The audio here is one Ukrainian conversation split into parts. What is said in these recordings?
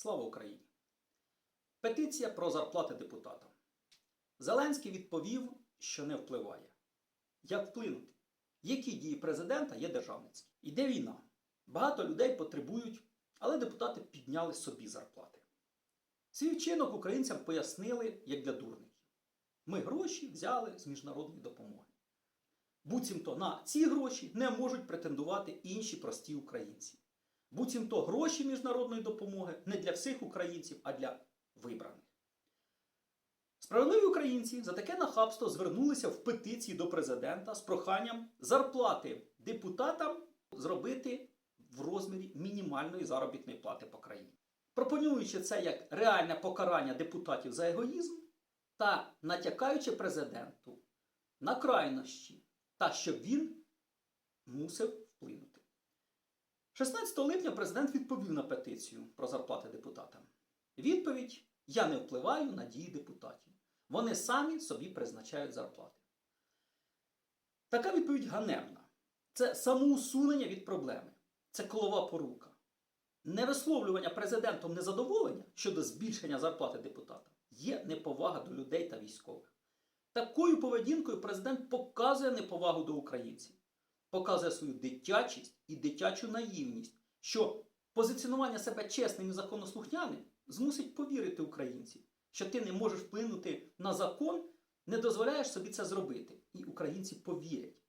Слава Україні! Петиція про зарплати депутатам. Зеленський відповів, що не впливає. Як вплинути? Які дії президента є державницькі? Іде війна. Багато людей потребують, але депутати підняли собі зарплати. Свій вчинок українцям пояснили, як для дурників. Ми гроші взяли з міжнародної допомоги. Буцімто на ці гроші не можуть претендувати інші прості українці. Буцімто гроші міжнародної допомоги не для всіх українців, а для вибраних. Справедливі українці за таке нахабство звернулися в петиції до президента з проханням зарплати депутатам зробити в розмірі мінімальної заробітної плати по країні. Пропонуючи це як реальне покарання депутатів за егоїзм та натякаючи президенту на крайнощі та щоб він мусив вплинути. 16 липня президент відповів на петицію про зарплати депутатам. Відповідь: Я не впливаю на дії депутатів. Вони самі собі призначають зарплати. Така відповідь ганебна. Це самоусунення від проблеми. Це колова порука. Невисловлювання президентом незадоволення щодо збільшення зарплати депутатам є неповага до людей та військових. Такою поведінкою президент показує неповагу до українців, показує свою дитячість і дитячу наївність, що позиціонування себе чесним і законослухняним змусить повірити українців, що ти не можеш вплинути на закон, не дозволяєш собі це зробити. І українці повірять.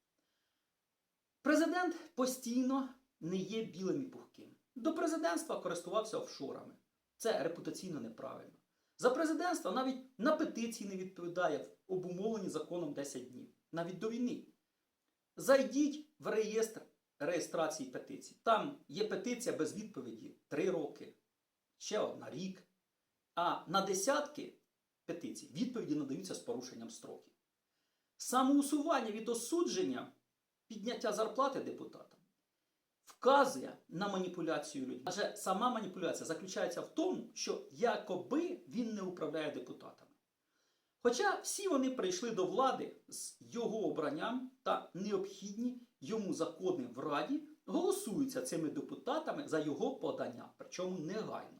Президент постійно не є білим і пухким. До президентства користувався офшорами. Це репутаційно неправильно. За президентства навіть на петиції не відповідає в обумовлені законом 10 днів, навіть до війни. Зайдіть в реєстр реєстрації петицій. Там є петиція без відповіді 3 роки, ще одна рік. А на десятки петицій відповіді надаються з порушенням строків. Самоусування від осудження підняття зарплати депутатам вказує на маніпуляцію людьми. Адже сама маніпуляція заключається в тому, що якоби він не управляє депутатами. Хоча всі вони прийшли до влади з його обранням та необхідні йому закони в Раді голосуються цими депутатами за його подання, причому негайно.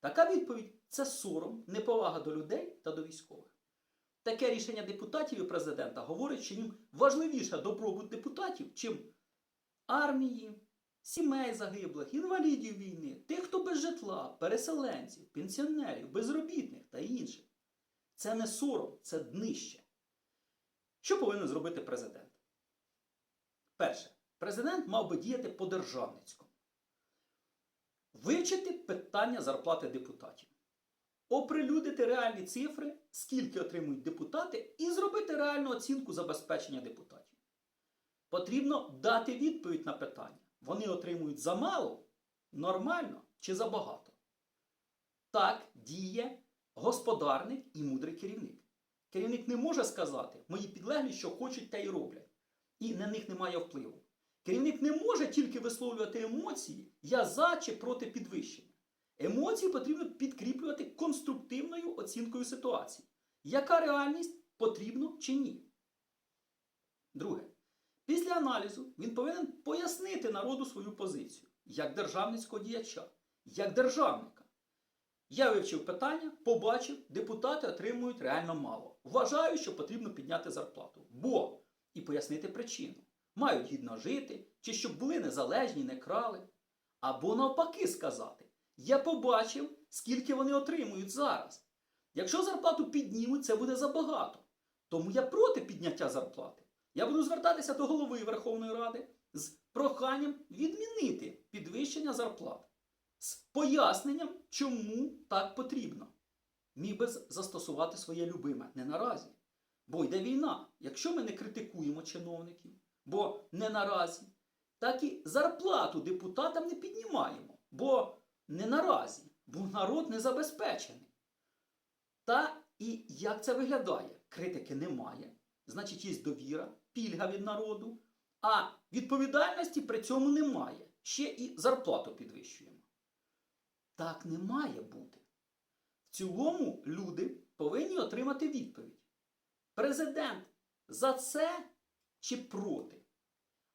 Така відповідь це сором, неповага до людей та до військових. Таке рішення депутатів і президента говорить, що їм важливіше добробут депутатів, чим армії, сімей загиблих, інвалідів війни, тих, хто без житла, переселенців, пенсіонерів, безробітних та інших. Це не сором, це днище. Що повинен зробити президент? Перше, президент мав би діяти по-державницькому. Вивчити питання зарплати депутатів. Оприлюдити реальні цифри, скільки отримують депутати, і зробити реальну оцінку забезпечення депутатів. Потрібно дати відповідь на питання. Вони отримують замало, нормально чи забагато. Так діє господарник і мудрий керівник. Керівник не може сказати, мої підлеглі, що хочуть, те й роблять. І на них немає впливу. Керівник не може тільки висловлювати емоції, я за чи проти підвищення. Емоції потрібно підкріплювати конструктивною оцінкою ситуації. Яка реальність потрібно чи ні? Друге. Після аналізу він повинен пояснити народу свою позицію як державницького діяча, як державника. Я вивчив питання, побачив, депутати отримують реально мало. Вважаю, що потрібно підняти зарплату. Бо і пояснити причину. Мають гідно жити, чи щоб були незалежні, не крали. Або навпаки сказати: я побачив, скільки вони отримують зараз. Якщо зарплату піднімуть, це буде забагато. Тому я проти підняття зарплати. Я буду звертатися до голови Верховної Ради з проханням відмінити підвищення зарплат з поясненням, чому так потрібно. Міг би застосувати своє любиме не наразі. Бо йде війна. Якщо ми не критикуємо чиновників, бо не наразі, так і зарплату депутатам не піднімаємо, бо не наразі, бо народ не забезпечений. Та і як це виглядає? Критики немає. Значить, є довіра, пільга від народу, а відповідальності при цьому немає. Ще і зарплату підвищуємо. Так не має бути. В цілому люди повинні отримати відповідь. Президент за це чи проти?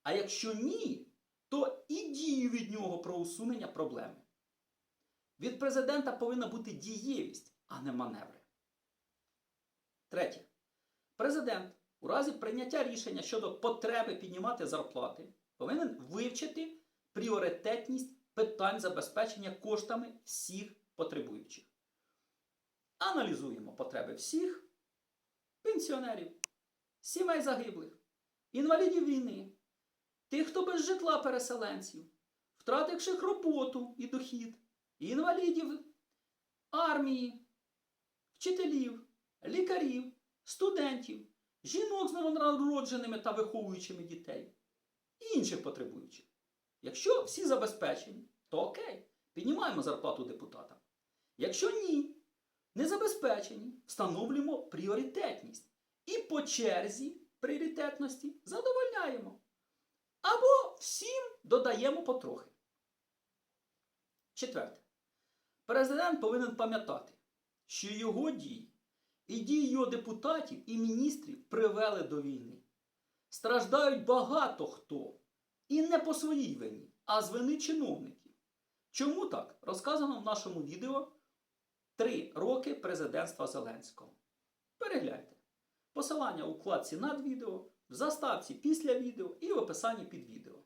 А якщо ні, то і дію від нього про усунення проблеми. Від президента повинна бути дієвість, а не маневри. Третє. Президент у разі прийняття рішення щодо потреби піднімати зарплати повинен вивчити пріоритетність питань забезпечення коштами всіх потребуючих. Аналізуємо потреби всіх пенсіонерів, сімей загиблих, інвалідів війни, тих, хто без житла переселенців, втративших роботу і дохід, інвалідів армії, вчителів, лікарів, студентів, жінок з новонародженими та виховуючими дітей інших потребуючих. Якщо всі забезпечені, то окей, піднімаємо зарплату депутатам. Якщо ні, не забезпечені, встановлюємо пріоритетність і по черзі пріоритетності задовольняємо. Або всім додаємо потрохи. Четверте. Президент повинен пам'ятати, що його дії і дії його депутатів і міністрів привели до війни. Страждають багато хто. І не по своїй вині, а з вини чиновників. Чому так? Розказано в нашому відео Три роки президентства Зеленського. Перегляньте. Посилання у вкладці над відео, в заставці після відео і в описанні під відео.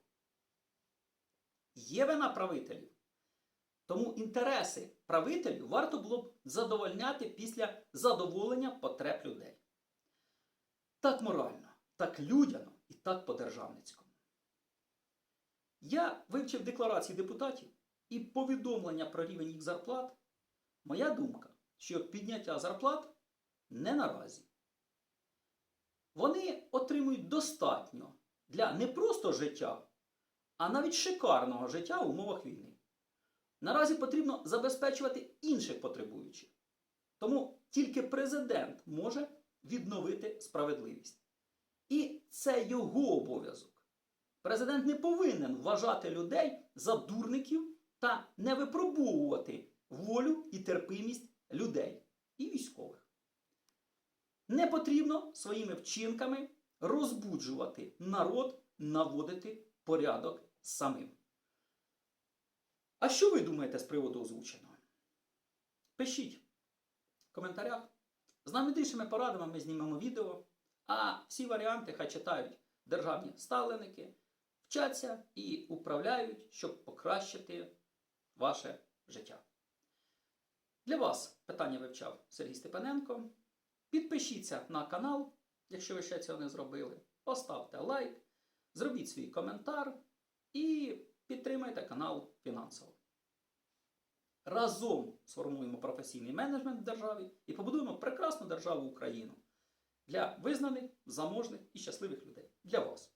Є вина правителів. Тому інтереси правителів варто було б задовольняти після задоволення потреб людей. Так морально, так людяно і так по-державницькому. Я вивчив декларації депутатів і повідомлення про рівень їх зарплат. Моя думка, що підняття зарплат не наразі. Вони отримують достатньо для не просто життя, а навіть шикарного життя в умовах війни. Наразі потрібно забезпечувати інших потребуючих. Тому тільки президент може відновити справедливість. І це його обов'язок. Президент не повинен вважати людей за дурників та не випробовувати волю і терпимість людей і військових. Не потрібно своїми вчинками розбуджувати народ, наводити порядок самим. А що ви думаєте з приводу озвученого? Пишіть в коментарях. З найменшими порадами ми знімемо відео, а всі варіанти хай читають державні ставленики, вчаться і управляють, щоб покращити ваше життя. Для вас питання вивчав Сергій Степаненко. Підпишіться на канал, якщо ви ще цього не зробили. Поставте лайк, зробіть свій коментар і підтримайте канал фінансово. Разом сформуємо професійний менеджмент в державі і побудуємо прекрасну державу Україну для визнаних, заможних і щасливих людей. Для вас.